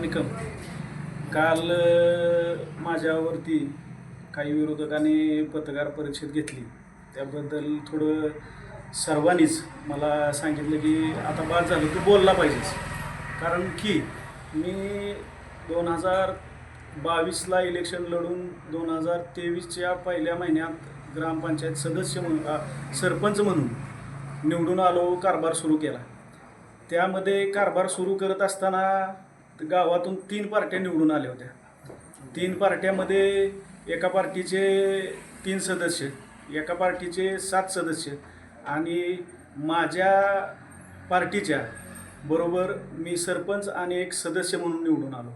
निकम. काल माझ्यावरती काही विरोधकांनी पत्रकार परिषद घेतली. त्याबद्दल थोडं सर्वांनीच मला सांगितलं की आता बाद झालं तू बोलला पाहिजेस. कारण की मी दोन हजार बावीसला इलेक्शन लढून दोन हजार तेवीसच्या पहिल्या महिन्यात ग्रामपंचायत सदस्य म्हणून सरपंच म्हणून निवडून आलो कारभार सुरू केला. त्यामध्ये कारभार सुरू करत असताना गावातून तीन पार्ट्या निवडून आल्या होत्या. तीन पार्ट्यामध्ये एका पार्टीचे तीन सदस्य एका पार्टीचे सात सदस्य आणि माझ्या पार्टीच्या बरोबर मी सरपंच आणि एक सदस्य म्हणून निवडून आलो.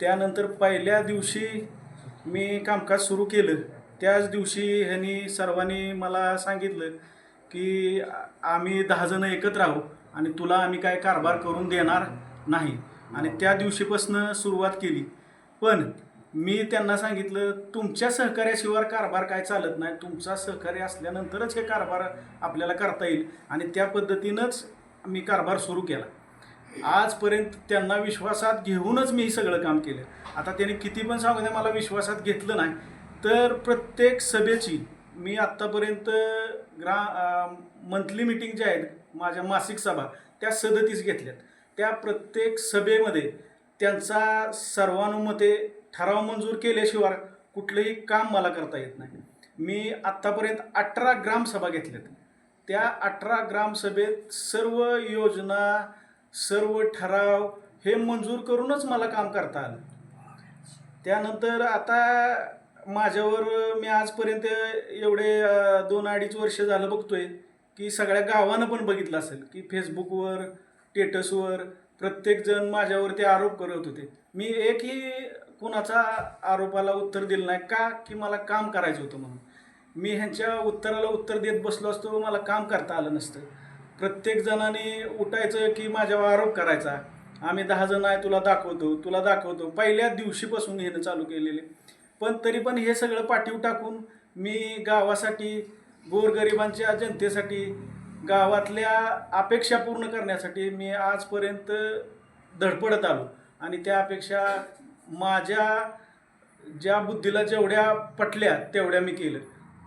त्यानंतर पहिल्या दिवशी मी कामकाज सुरू केलं. त्याच दिवशी ह्यांनी सर्वांनी मला सांगितलं की आम्ही दहाजणं एकत्र आहो आणि तुला आम्ही काय कारभार करून देणार नाही. आणि त्या दिवशीपासून सुरुवात केली. पण मी त्यांना सांगितलं तुमच्या सहकार्याशिवाय कारभार काय चालत नाही. तुमचा सहकार्य असल्यानंतरच हे कारभार आपल्याला करता येईल. आणि त्या पद्धतीनंच मी कारभार सुरू केला. आजपर्यंत त्यांना विश्वासात घेऊनच मी सगळं काम केलं. आता त्यांनी किती पण सांगू द्या मला विश्वासात घेतलं नाही. तर प्रत्येक सभेची मी आत्तापर्यंत ग्रा मंथली मिटिंग ज्या आहेत माझ्या मासिक सभा त्या सदतीस घेतल्यात. त्या प्रत्येक सभेमध्ये त्यांचा सर्वानुमते ठराव मंजूर केल्याशिवाय कुठलंही काम मला करता येत नाही. मी आत्तापर्यंत अठरा ग्रामसभा घेतल्यात. त्या अठरा ग्रामसभेत सर्व योजना सर्व ठराव हे मंजूर करूनच मला काम करता आलं. त्यानंतर आता माझ्यावर मी आजपर्यंत एवढे दोन अडीच वर्ष झालं बघतोय की सगळ्या गावानं पण बघितलं असेल की फेसबुकवर स्टेटसवर प्रत्येकजण माझ्यावरती आरोप करत होते. मी एकही कुणाचा आरोपाला उत्तर दिलं नाही का की मला काम करायचं होतं म्हणून. मी ह्यांच्या उत्तराला उत्तर देत बसलो असतो मला काम करता आलं नसतं. प्रत्येकजणाने उठायचं की माझ्यावर आरोप करायचा. आम्ही दहा जण आहे तुला दाखवतो तुला दाखवतो. पहिल्या दिवशीपासून हेनं चालू केलेले. पण तरी पण हे सगळं पाठीव टाकून मी गावासाठी गोरगरिबांच्या जनतेसाठी गावातल्या अपेक्षा पूर्ण करण्यासाठी मी आजपर्यंत धडपडत आलो. आणि त्या अपेक्षा माझ्या ज्या बुद्धीला जेवढ्या पटल्या तेवढ्या मी केलं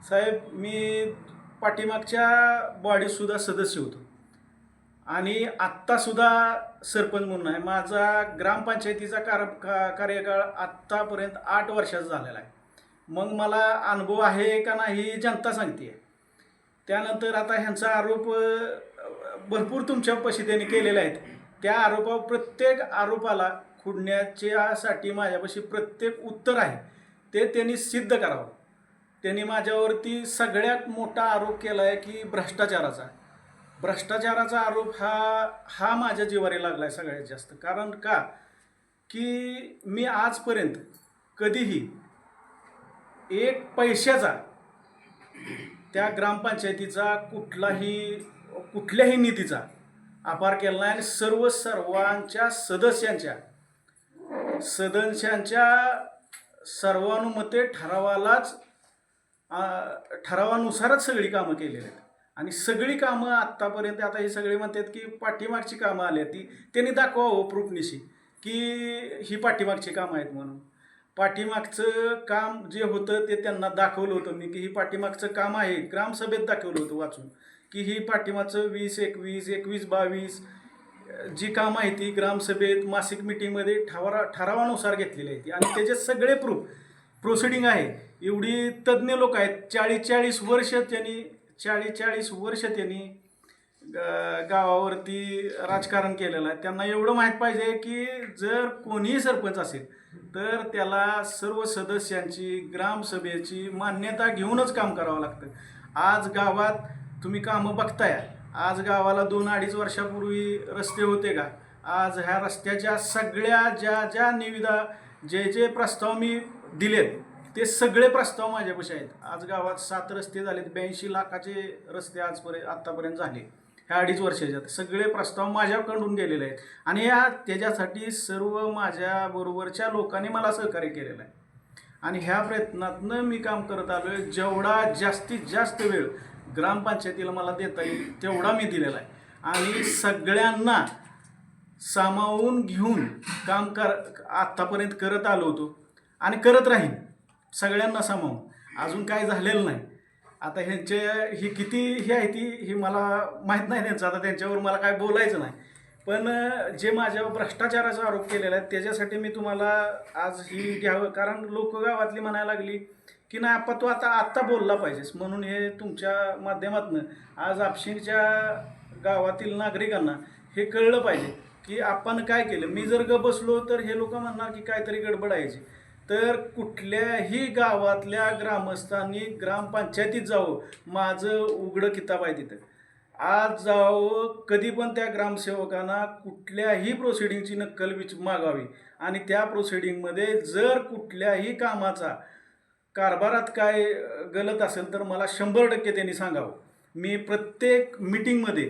साहेब मी पाठीमागच्या बॉडीतसुद्धा सदस्य होतो. आणि आत्तासुद्धा सरपंच म्हणून आहे. माझा ग्रामपंचायतीचा कार का कार्यकाळ आत्तापर्यंत आठ वर्षाचा झालेला आहे. मग मला अनुभव आहे का नाही ही जनता सांगते आहे त्यानंतर आता ह्यांचा आरोप भरपूर तुमच्यापाशी त्यांनी केलेले आहेत. त्या आरोपावर प्रत्येक आरोपाला खुडण्याच्यासाठी माझ्यापाशी प्रत्येक उत्तर आहे. ते त्यांनी सिद्ध करावं. त्यांनी माझ्यावरती सगळ्यात मोठा आरोप केला आहे की भ्रष्टाचाराचा. भ्रष्टाचाराचा आरोप हा हा माझ्या जीवारी लागला आहे सगळ्यात जास्त. कारण का? की मी आजपर्यंत कधीही एक पैशाचा त्या ग्रामपंचायतीचा कुठलाही कुठल्याही निधीचा अपार केला नाही आणि सर्व सर्वांच्या सदस्यांच्या सदस्यांच्या सर्वानुमते ठरावालाच ठरावानुसारच सगळी कामं केलेली आहेत. आणि सगळी कामं आत्तापर्यंत आता हे सगळे म्हणतात की पाठीमागची कामं आली ती त्यांनी दाखवावं प्रूफनिशी की ही पाठीमागची कामं आहेत म्हणून. पाठीमागचं काम जे होतं ते त्यांना दाखवलं होतं. मी की ही पाठीमागचं काम आहे. ग्रामसभेत दाखवलं होतं वाचून की ही पाठीमागचं वीस एकवीस एकवीस बावीस जी कामं आहे ती ग्रामसभेत मासिक मिटिंगमध्ये ठरावा ठरावानुसार घेतलेली आहे ती आणि त्याचे सगळे प्रूफ प्रोसिडिंग आहे. एवढी तज्ज्ञ लोक आहेत. चाळीस चाळीस वर्ष त्यांनी चाळीस चाळीस वर्ष त्यांनी गावावरती राजकारण केलेलं आहे. त्यांना एवढं माहीत पाहिजे की जर कोणीही सरपंच असेल तर त्याला सर्व सदस्यांची ग्रामसभेची मान्यता घेऊनच काम करावं लागतं. आज गावात तुम्ही कामं बघताय. आज गावाला दोन अडीच वर्षापूर्वी रस्ते होते का? आज ह्या रस्त्याच्या सगळ्या ज्या ज्या निविदा जे जे प्रस्ताव मी दिलेत ते सगळे प्रस्ताव माझ्यापाशी आहेत. आज गावात सात रस्ते झालेत. ब्याऐंशी लाखाचे रस्ते आजपर्यंत आत्तापर्यंत झाले. ह्या अडीच वर्षाच्यात सगळे प्रस्ताव माझ्याकडून गेलेले आहेत. आणि या त्याच्यासाठी सर्व माझ्याबरोबरच्या लोकांनी मला सहकार्य केलेलं आहे. आणि ह्या प्रयत्नातनं मी काम करत आलो आहे जेवढा जास्तीत जास्त वेळ ग्रामपंचायतीला मला देता येईल तेवढा मी दिलेला आहे. आणि सगळ्यांना सामावून घेऊन काम कर आत्तापर्यंत करत आलो होतो. आणि करत राहीन. सगळ्यांना सामावून. अजून काय झालेलं नाही. आता ह्यांचे ही किती ही आहे ती ही मला माहीत नाही त्यांचं. आता त्यांच्यावर मला काय बोलायचं नाही. पण जे माझ्यावर भ्रष्टाचाराचा आरोप केलेला आहे त्याच्यासाठी मी तुम्हाला आज ही घ्यावं. कारण लोक गावातली म्हणायला लागली की नाही आपा तू आता आत्ता बोलला पाहिजेस. म्हणून हे तुमच्या माध्यमातून आज आपशिंगच्या गावातील नागरिकांना हे कळलं पाहिजे की आपण काय केलं? मी जर ग बसलो तर हे लोक म्हणणार की काहीतरी गडबड आहे तर कुठल्याही गावातल्या ग्रामस्थांनी ग्रामपंचायतीत जावं. माझं उघडं किताब आहे तिथं. आज जावं कधी पण त्या ग्रामसेवकांना कुठल्याही प्रोसिडिंगची नक्कल विच मागावी. आणि त्या प्रोसिडिंगमध्ये जर कुठल्याही कामाचा कारभारात काय गलत असेल तर मला शंभर टक्के त्यांनी सांगावं. मी प्रत्येक मिटिंगमध्ये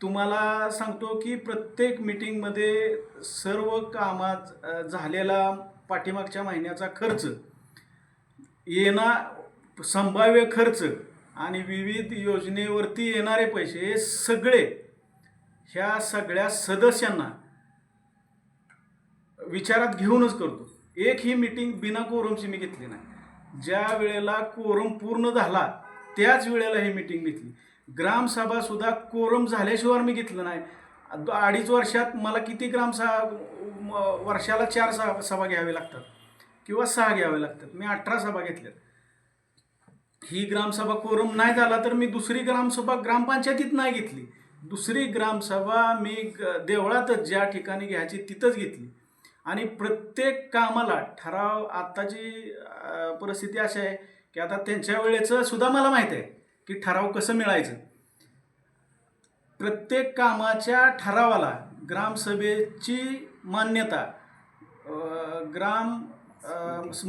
तुम्हाला सांगतो की प्रत्येक मिटिंगमध्ये सर्व कामात झालेला पाठीमागच्या महिन्याचा खर्च येणार संभाव्य खर्च आणि विविध योजनेवरती येणारे पैसे हे सगळे ह्या सगळ्या सदस्यांना विचारात घेऊनच करतो. एक ही मीटिंग बिना कोरमची मी घेतली नाही. ज्या वेळेला कोरम पूर्ण झाला त्याच वेळेला ही मीटिंग घेतली. ग्रामसभा सुद्धा कोरम झाल्याशिवाय मी घेतलं नाही. अडीच वर्षात मला किती ग्रामसभा सहा वर्षाला चार सभा सभा घ्यावे लागतात किंवा सहा घ्यावे लागतात. मी अठरा सभा घेतल्यात. ही ग्रामसभा कोरम नाही झाला तर मी दुसरी ग्रामसभा ग्रामपंचायतीत नाही घेतली. दुसरी ग्रामसभा मी ग- देवळातच ज्या ठिकाणी घ्यायची तिथंच घेतली. आणि प्रत्येक कामाला ठराव आत्ताची परिस्थिती अशी आहे की आता त्यांच्या वेळेचं सुद्धा मला माहीत आहे की ठराव कसं मिळायचं. प्रत्येक कामाच्या ठरावाला ग्रामसभेची मान्यता ग्राम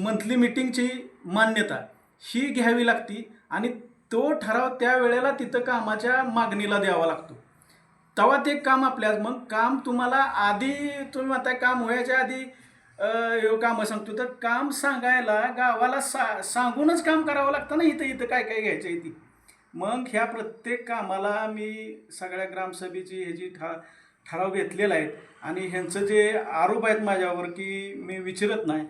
मंथली मिटिंगची मान्यता ही घ्यावी लागती आणि तो ठराव त्या वेळेला तिथं कामाच्या मागणीला द्यावा लागतो. तेव्हा ते काम आपल्यास मग काम तुम्हाला आधी तुम्ही म्हणताय काम व्हायच्या आधी हे कामं सांगतो तर काम सांगायला गावाला सा सांगूनच काम करावं लागतं ना इथं इथं काय काय घ्यायचं आहे ती? मग ह्या प्रत्येक कामाला मी सगळ्या ग्रामसभेची ह्याची ठा ठराव घेतलेला आहे आणि ह्यांचं जे आरोप आहेत माझ्यावर की मी विचारत नाही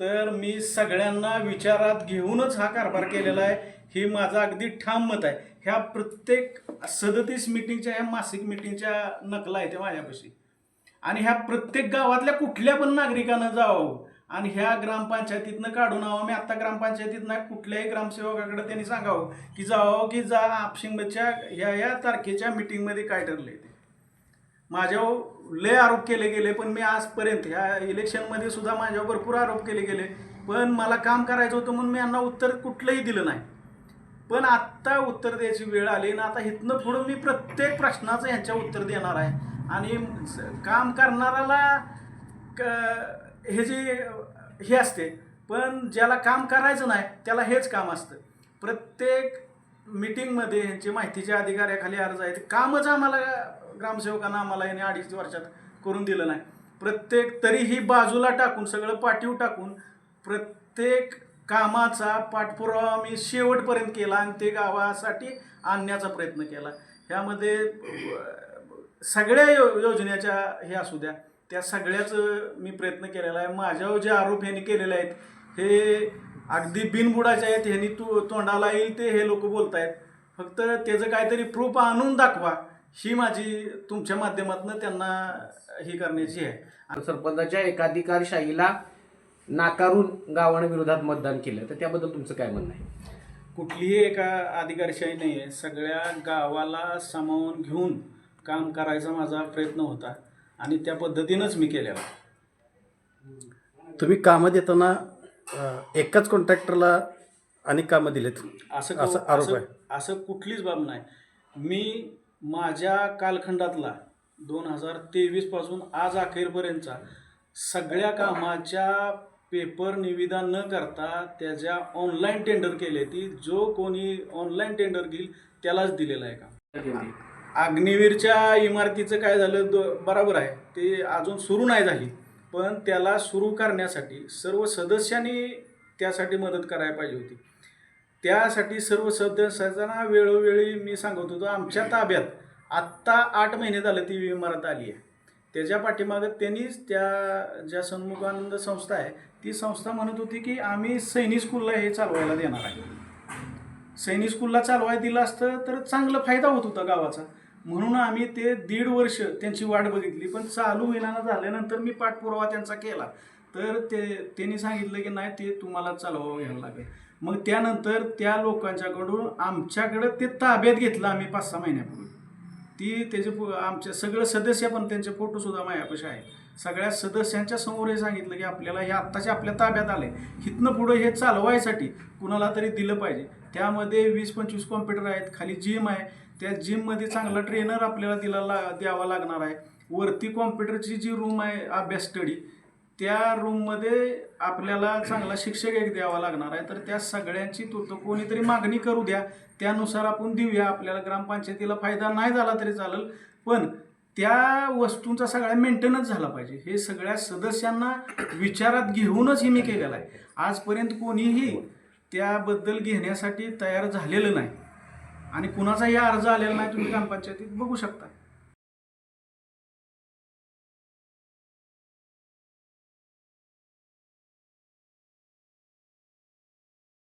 तर मी सगळ्यांना विचारात घेऊनच हा कारभार केलेला आहे. हे माझं अगदी ठाम मत आहे. ह्या प्रत्येक सदतीस मिटिंगच्या ह्या मासिक मिटिंगच्या नकला आहे ते माझ्यापाशी. आणि ह्या प्रत्येक गावातल्या कुठल्या पण नागरिकांना जावं आणि ह्या ग्रामपंचायतीतनं काढून यावं मी आत्ता ग्रामपंचायतीतनं कुठल्याही ग्रामसेवकाकडे त्यांनी सांगावं की जावं की जा आपशिंगच्या ह्या या तारखेच्या मिटिंगमध्ये काय ठरले ते. माझ्यावर लय आरोप केले गेले पण मी आजपर्यंत ह्या इलेक्शनमध्ये सुद्धा माझ्यावर भरपूर आरोप केले गेले. पण मला काम करायचं होतं म्हणून मी यांना उत्तर कुठलंही दिलं नाही. पण आत्ता उत्तर द्यायची वेळ आली ना आता इथनं पुढं मी प्रत्येक प्रश्नाचं ह्यांच्या उत्तर देणार आहे. आणि स- काम करणाऱ्याला क- हे जे हे असते पण ज्याला काम करायचं नाही त्याला हेच काम असतं. प्रत्येक मिटिंगमध्ये ह्यांची माहितीचे अधिकाऱ्याखाली अर्ज आहे ते कामच आम्हाला ग्रामसेवकांना आम्हाला याने अडीच वर्षात करून दिलं नाही. प्रत्येक तरीही बाजूला टाकून सगळं पाठीव टाकून प्रत्येक कामाचा पाठपुरावा आम्ही शेवटपर्यंत केला आणि ते गावासाठी आणण्याचा प्रयत्न केला. ह्यामध्ये सगळ्या यो योजनेच्या हे असू द्या त्या सगळ्याचं मी प्रयत्न केलेला आहे. माझ्यावर जे आरोप ह्यांनी केलेले आहेत हे अगदी बिनबुडाचे आहेत. ह्यांनी तू तोंडाला येईल ते हे लोक बोलत आहेत फक्त त्याचं काहीतरी प्रूफ आणून दाखवा ही माझी तुमच्या माध्यमातून त्यांना ही करण्याची आहे. सरपंचाच्या एकाधिकारशाहीला नाकारून गावानं विरोधात मतदान केलं. तर त्याबद्दल तुमचं काय म्हणणं आहे? कुठलीही एका अधिकारशाही नाही आहे सगळ्या गावाला सामावून घेऊन काम करायचा माझा प्रयत्न होता. आणि त्या पद्धतीनंच मी केलेला. तुम्ही कामं देताना अ, एकाच कॉन्ट्रॅक्टरला अनेक कामं दिलेत? असं असं क- आरोप असं आहे. असं कुठलीच बाब नाही. मी माझ्या कालखंडातला दोन हजार तेवीसपासून आज अखेरपर्यंतचा सगळ्या कामाच्या पेपर निविदा न करता त्याच्या ऑनलाईन टेंडर केले ती जो कोणी ऑनलाईन टेंडर घेईल त्यालाच दिलेलं आहे काम. अग्निवीरच्या इमारतीचं काय झालं? दो बरोबर आहे. ते अजून सुरू नाही झाली. पण त्याला सुरू करण्यासाठी सर्व सदस्यांनी त्यासाठी मदत करायला पाहिजे होती. त्यासाठी सर्व सदस्यांना वेळोवेळी मी सांगत होतो आमच्या ताब्यात आत्ता आठ महिने झाले ती इमारत आली आहे. त्याच्या पाठीमागं त्यांनीच त्या ज्या सन्मुखानंद संस्था आहे ती संस्था म्हणत होती की आम्ही सैनिक स्कूलला हे चालवायला देणार आहे. सैनिक स्कूलला चालवायला दिलं असतं तर चांगला फायदा होत होता गावाचा. म्हणून आम्ही ते दीड वर्ष त्यांची वाट बघितली पण चालू होईना झाल्यानंतर मी पाठपुरावा त्यांचा केला. तर ते त्यांनी सांगितलं की नाही ते तुम्हाला चालवावं घ्यायला लागेल. मग त्यानंतर त्या लोकांच्याकडून आमच्याकडं ते ताब्यात घेतलं आम्ही पाच सहा महिन्यापूर्वी. ती त्याचे आमच्या सगळं सदस्य पण त्यांचे फोटोसुद्धा मायापाशी आहे सगळ्या सदस्यांच्या समोर हे सांगितलं की आपल्याला हे आत्ताच्या आपल्या ताब्यात आले इथनं पुढं हे चालवायसाठी कुणाला तरी दिलं पाहिजे. त्यामध्ये वीस पंचवीस कॉम्प्युटर आहेत. खाली जिम आहे. त्या जिममध्ये चांगला ट्रेनर आपल्याला दिला ला द्यावा लागणार आहे. वरती कॉम्प्युटरची जी रूम आहे अभ्यास स्टडी त्या रूममध्ये आपल्याला चांगला शिक्षक एक द्यावा लागणार आहे. तर त्या सगळ्यांची तू तो कोणीतरी मागणी करू द्या. त्यानुसार आपण देऊया. आपल्याला ग्रामपंचायतीला फायदा नाही झाला तरी चालेल. पण त्या वस्तूंचा सगळ्या मेंटेनन्स झाला पाहिजे. हे सगळ्या सदस्यांना विचारात घेऊनच हे मी केलेलं आहे. आजपर्यंत कोणीही त्याबद्दल घेण्यासाठी तयार झालेलं नाही. आणि कुणाचाही अर्ज आलेला नाही तुम्ही ग्रामपंचायतीत बघू शकता.